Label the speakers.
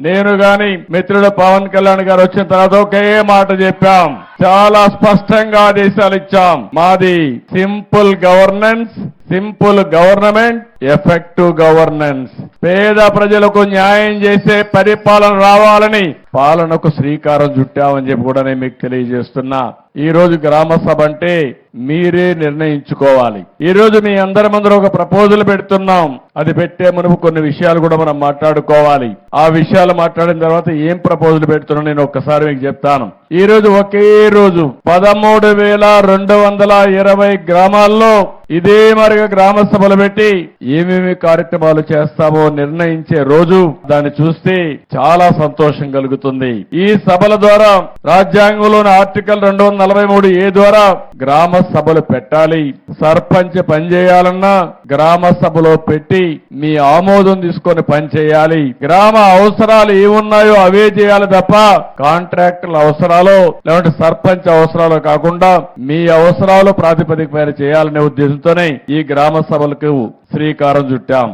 Speaker 1: నేను గాని మిత్రుడు పవన్ కళ్యాణ్ గారు వచ్చిన తర్వాత ఒకే మాట చెప్పాం. చాలా స్పష్టంగా ఆదేశాలు ఇచ్చాం. మాది simple governance simple government effective governance. పేద ప్రజలకు న్యాయం చేసే పరిపాలన రావాలని పాలనకు శ్రీకారం చుట్టామని చెప్పి కూడా నేను మీకు తెలియజేస్తున్నా. ఈ రోజు గ్రామ సభ అంటే మీరే నిర్ణయించుకోవాలి. ఈ రోజు మీ అందరి ముందర ఒక ప్రపోజల్ పెడుతున్నాం. అది పెట్టే మునుపు కొన్ని విషయాలు కూడా మనం మాట్లాడుకోవాలి. ఆ విషయాలు మాట్లాడిన తర్వాత ఏం ప్రపోజల్ పెడుతున్నా నేను ఒక్కసారి మీకు చెప్తాను. ఈ రోజు ఒకే రోజు పదమూడు వేల రెండు వందల ఇరవై గ్రామాల్లో ఇదే మరిగా గ్రామ సభలు పెట్టి ఏమేమి కార్యక్రమాలు చేస్తామో నిర్ణయించే రోజు దాన్ని చూస్తే చాలా సంతోషం కలుగుతుంది. ఈ సభల ద్వారా రాజ్యాంగంలోని ఆర్టికల్ రెండు వందల నలభై మూడు ఏ ద్వారా గ్రామ సభలు పెట్టాలి. సర్పంచ్ పనిచేయాలన్నా గ్రామ సభలో పెట్టి మీ ఆమోదం తీసుకొని పనిచేయాలి గ్రామ అవసరాలు ఏమున్నాయో అవే చేయాలి తప్ప కాంట్రాక్టుల అవసరాలు లేదంటే సర్పంచ్ అవసరాలు కాకుండా మీ అవసరాలు ప్రాతిపదిక పైన చేయాలనే దీంతోనే ఈ గ్రామ సభలకు శ్రీకారం చుట్టాం.